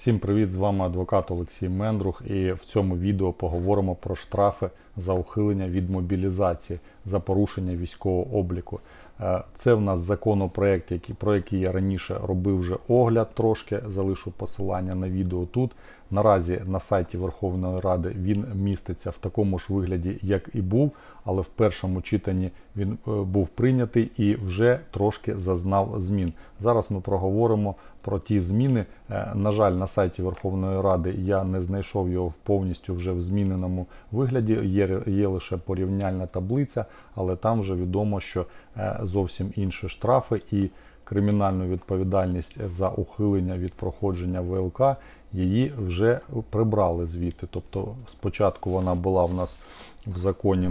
Всім привіт! З вами адвокат Олексій Мендрух. І в цьому відео поговоримо про штрафи за ухилення від мобілізації за порушення військового обліку. Е, Це в нас законопроект, про який я раніше робив вже огляд трошки. Залишу посилання на відео тут. Наразі на сайті Верховної Ради він міститься в такому ж вигляді, як і був, але в першому читанні він е, був прийнятий і вже трошки зазнав змін. Зараз ми проговоримо про ті зміни. Е, На жаль, на сайті Верховної Ради я не знайшов його повністю вже в зміненому вигляді. Є, є лише порівняльна таблиця, але там вже відомо, що е, зовсім інші штрафи і кримінальну відповідальність за ухилення від проходження ВЛК її вже прибрали звідти. Тобто спочатку вона була в нас в законі.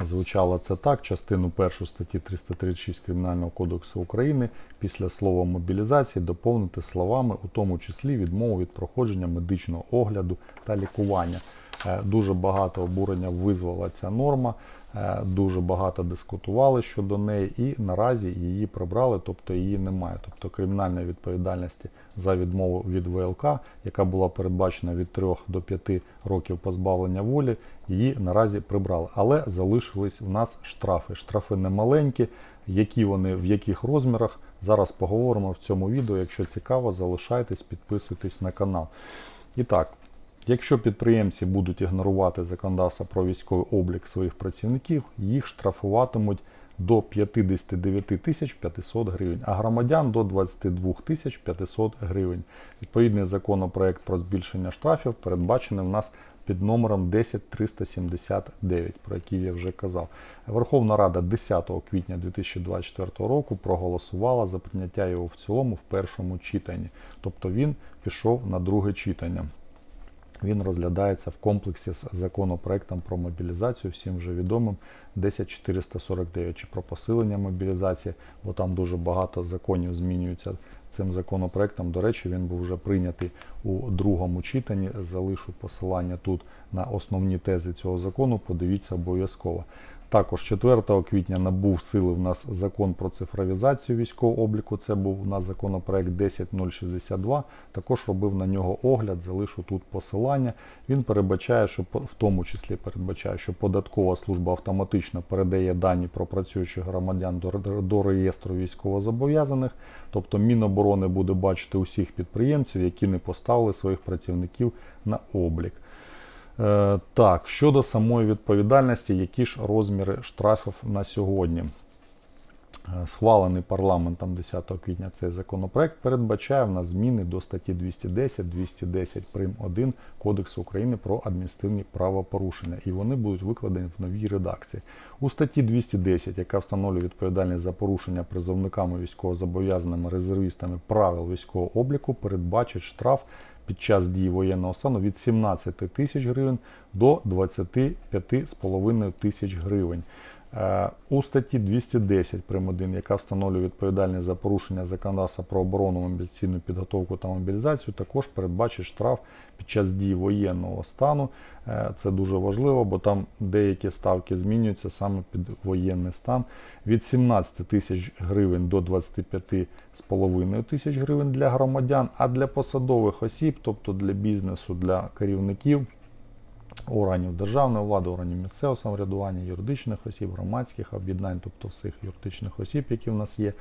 Звучало це так: частину 1 статті 336 Кримінального кодексу України після слова мобілізації доповнити словами, у тому числі відмову від проходження медичного огляду та лікування. Е, Дуже багато обурення визвала ця норма, дуже багато дискутували щодо неї, і наразі її прибрали, тобто її немає. Тобто кримінальної відповідальності за відмову від ВЛК, яка була передбачена від 3 до 5 років позбавлення волі, її наразі прибрали. Але залишились в нас штрафи. Штрафи немаленькі, які вони в яких розмірах. Зараз поговоримо в цьому відео. Якщо цікаво, залишайтесь, підписуйтесь на канал. І так, Якщо підприємці будуть ігнорувати законодавство про військовий облік своїх працівників, їх штрафуватимуть до 59 тисяч 500 гривень, а громадян до 22 тисяч 500 гривень. Відповідний законопроект про збільшення штрафів передбачений в нас під номером 10379, про який я вже казав. Верховна Рада 10 квітня 2024 року проголосувала за прийняття його в цілому в першому читанні, тобто він пішов на друге читання. Він розглядається в комплексі з законопроектом про мобілізацію, всім вже відомим 10449 чи про посилення мобілізації, бо там дуже багато законів змінюються цим законопроектом. До речі, він був вже прийнятий у другому читанні. Залишу посилання тут на основні тези цього закону. Подивіться обов'язково. Також 4 квітня набув сили в нас закон про цифровізацію військового обліку. Це був у нас законопроект 10062. Також робив на нього огляд, залишу тут посилання. Він передбачає, що в тому числі передбачає, що податкова служба автоматично передає дані про працюючих громадян до, реєстру військовозобов'язаних. Тобто Міноборони буде бачити усіх підприємців, які не поставили своїх працівників на облік. Е, Так, щодо самої відповідальності, які ж розміри штрафів на сьогодні? Е, Схвалений парламентом 10 квітня цей законопроект передбачає в нас зміни до статті 210, 210 прим. 1 Кодексу України про адміністративні правопорушення, і вони будуть викладені в новій редакції. У статті 210, яка встановлює відповідальність за порушення призовниками військовозобов'язаними резервістами правил військового обліку, передбачить штраф під час дії воєнного стану від 17 тисяч гривень до 25,5 тисяч гривень. У статті 210 прим. 1, яка встановлює відповідальність за порушення законодавства про оборону, мобілізаційну підготовку та мобілізацію, також передбачить штраф під час дії воєнного стану. Е, Це дуже важливо, бо там деякі ставки змінюються саме під воєнний стан. Від 17 тисяч гривень до 25,5 тисяч гривень для громадян, а для посадових осіб, тобто для бізнесу, для керівників органів державної влади, органів місцевого самоврядування, юридичних осіб, громадських об'єднань, тобто всіх юридичних осіб, які в нас є,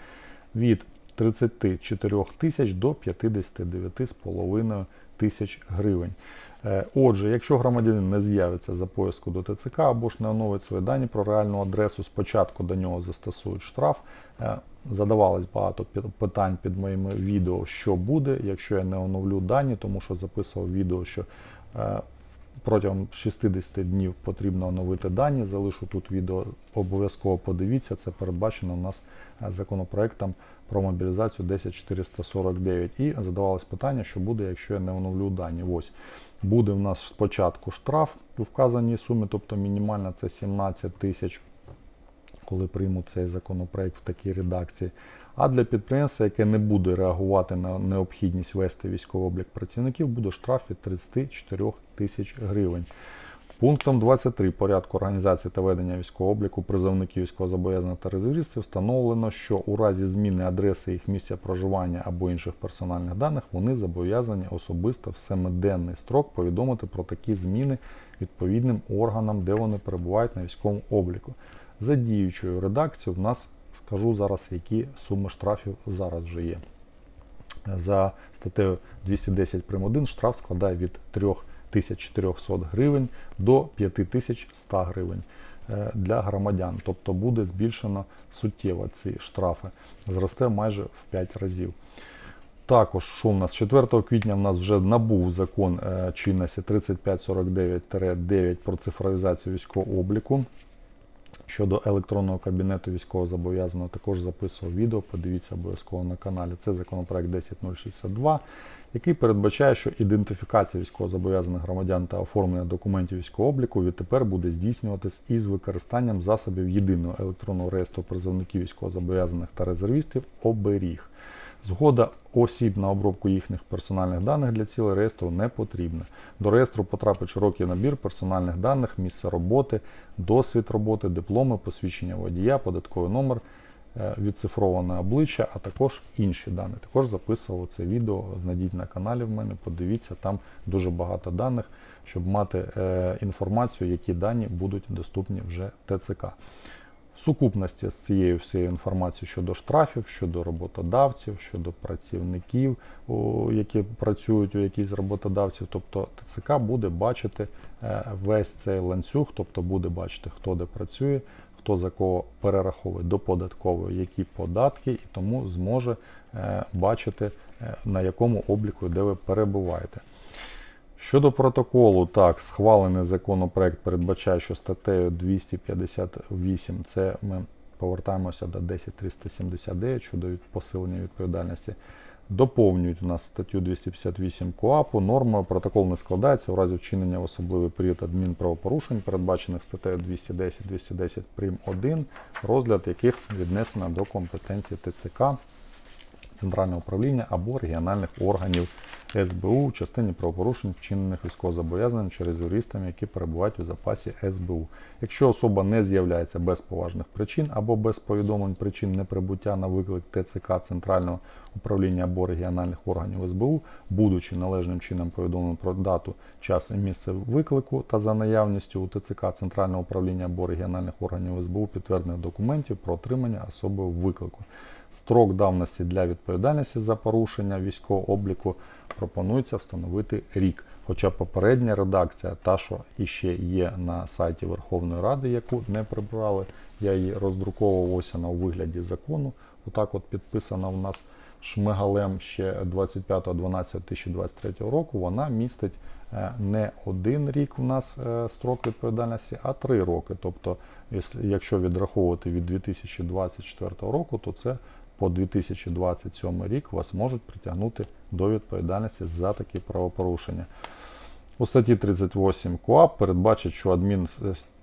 від 34 тисяч до 59,5 тисяч гривень. Е, Отже, якщо громадянин не з'явиться за поїздку до ТЦК або ж не оновить свої дані про реальну адресу, спочатку до нього застосують штраф. Е, Задавалось багато питань під моїми відео, що буде, якщо я не оновлю дані, тому що записував відео, що е, протягом 60 днів потрібно оновити дані. Залишу тут відео, обов'язково подивіться. Це передбачено у нас законопроектом про мобілізацію 10449. І задавалось питання, що буде, якщо я не оновлю дані. Ось буде в нас спочатку штраф у вказаній сумі, тобто мінімальна це 17 тисяч. Коли приймуть цей законопроект в такій редакції. А для підприємства, яке не буде реагувати на необхідність вести військовий облік працівників, буде штраф від 34 тисяч гривень. Пунктом 23 порядку організації та ведення військового обліку призовників військовозобов'язаних та резервістів встановлено, що у разі зміни адреси їх місця проживання або інших персональних даних вони зобов'язані особисто в семиденний строк повідомити про такі зміни відповідним органам, де вони перебувають на військовому обліку. За діючою редакцією в нас скажу зараз, які суми штрафів зараз вже є. За статтею 210 прим. 1 штраф складає від 3400 гривень до 5100 гривень е, для громадян. Тобто буде збільшено суттєво ці штрафи. Зросте майже в 5 разів. Також, що в нас 4 квітня в нас вже набув закон е, чинності 3549-9 про цифровізацію військового обліку. Щодо електронного кабінету військовозобов'язаного також записував відео, подивіться обов'язково на каналі. Це законопроект 10062, який передбачає, що ідентифікація військовозобов'язаних громадян та оформлення документів військового обліку відтепер буде здійснюватись із використанням засобів єдиного електронного реєстру призовників військовозобов'язаних та резервістів оберіг. Згода осіб на обробку їхніх персональних даних для цілей реєстру не потрібна. До реєстру потрапить широкий набір персональних даних, місце роботи, досвід роботи, дипломи, посвідчення водія, податковий номер, е, відцифроване обличчя, а також інші дані. Також записував це відео. Знайдіть на каналі в мене, подивіться, там дуже багато даних, щоб мати е, інформацію, які дані будуть доступні вже ТЦК. Сукупності з цією всією інформацією щодо штрафів, щодо роботодавців, щодо працівників, які працюють у якійсь роботодавців, тобто ТЦК буде бачити е, весь цей ланцюг, тобто буде бачити, хто де працює, хто за кого перераховує до податкової які податки, і тому зможе е, бачити, е, на якому обліку де ви перебуваєте. Щодо протоколу, так, схвалений законопроект передбачає, що статтею 258 це ми повертаємося до 10379 щодо посилення відповідальності. Доповнюють у нас статтю 258 КОАПу. Нормою протокол не складається у разі вчинення в особливий період адмінправопорушень, передбачених статтею 210 210 прим. 1, розгляд яких віднесено до компетенції ТЦК Центрального управління або регіональних органів СБУ в частині правопорушень, вчинених військовозобов'язаним через юристами, які перебувають у запасі СБУ. Якщо особа не з'являється без поважних причин або без повідомлень причин неприбуття на виклик ТЦК Центрального управління або регіональних органів СБУ, будучи належним чином повідомленим про дату, час і місце виклику та за наявністю у ТЦК Центрального управління або регіональних органів СБУ підтверджених документів про отримання особою виклику. Строк давності для відповідальності за порушення військового обліку пропонується встановити рік. Хоча попередня редакція, та що іще є на сайті Верховної Ради, яку не прибрали, я її роздруковував ось вона у вигляді закону. Отак от підписана в нас шмигалем ще 25.12.2023 року. Вона містить е, не один рік у нас е, строк відповідальності, а три роки. Тобто, якщо відраховувати від 2024 року, то це по 2027 рік вас можуть притягнути до відповідальності за такі правопорушення. У статті 38 КОАП передбачить, що адмін,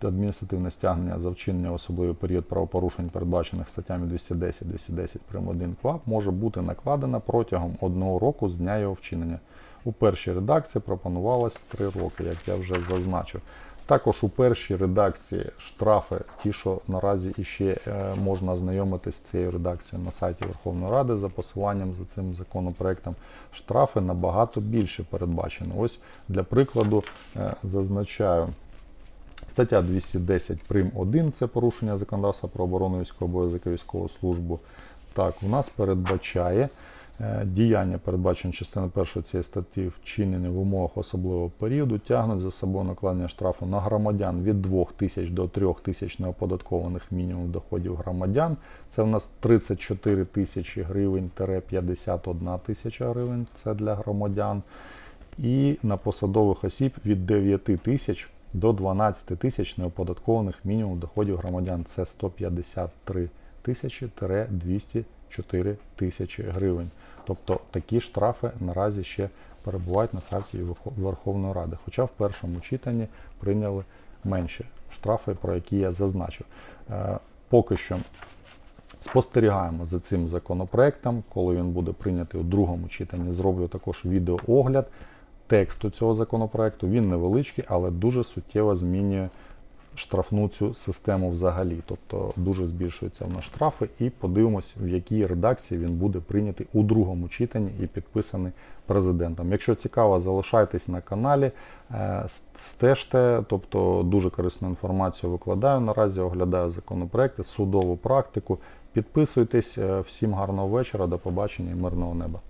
адміністративне стягнення за вчинення особливий період правопорушень, передбачених статтями 210 210 прим. 1 КОАП, може бути накладена протягом одного року з дня його вчинення. У першій редакції пропонувалось 3 роки, як я вже зазначив. Також у першій редакції штрафи, ті, що наразі іще е, можна ознайомитися з цією редакцією на сайті Верховної Ради за посиланням за цим законопроектом. Штрафи набагато більше передбачені. Ось для прикладу е, зазначаю. Стаття 210 прим. 1 це порушення законодавства про оборону військового обов'язку військову службу. Так, у нас передбачає діяння, передбачені частиною першої цієї статті, вчинені в умовах особливого періоду, тягнуть за собою накладення штрафу на громадян від 2 тисяч до 3 тисяч неоподаткованих мінімум доходів громадян. Це у нас 34 тисячі гривень 51 тисяча гривень. Це для громадян. І на посадових осіб від 9 тисяч до 12 тисяч неоподаткованих мінімум доходів громадян. Це 153 тисячі 204 тисячі гривень. Тобто такі штрафи наразі ще перебувають на сайті Верховної Ради. Хоча в першому читанні прийняли менші штрафи, про які я зазначив. Е, Поки що спостерігаємо за цим законопроектом. Коли він буде прийнятий у другому читанні, зроблю також відеоогляд тексту цього законопроекту. Він невеличкий, але дуже суттєво змінює штрафну цю систему взагалі. Тобто дуже збільшуються в нас штрафи, і подивимось, в якій редакції він буде прийнятий у другому читанні і підписаний президентом. Якщо цікаво, залишайтесь на каналі, е, стежте, тобто дуже корисну інформацію викладаю наразі, оглядаю законопроекти, судову практику. Підписуйтесь, Е, всім гарного вечора, до побачення і мирного неба.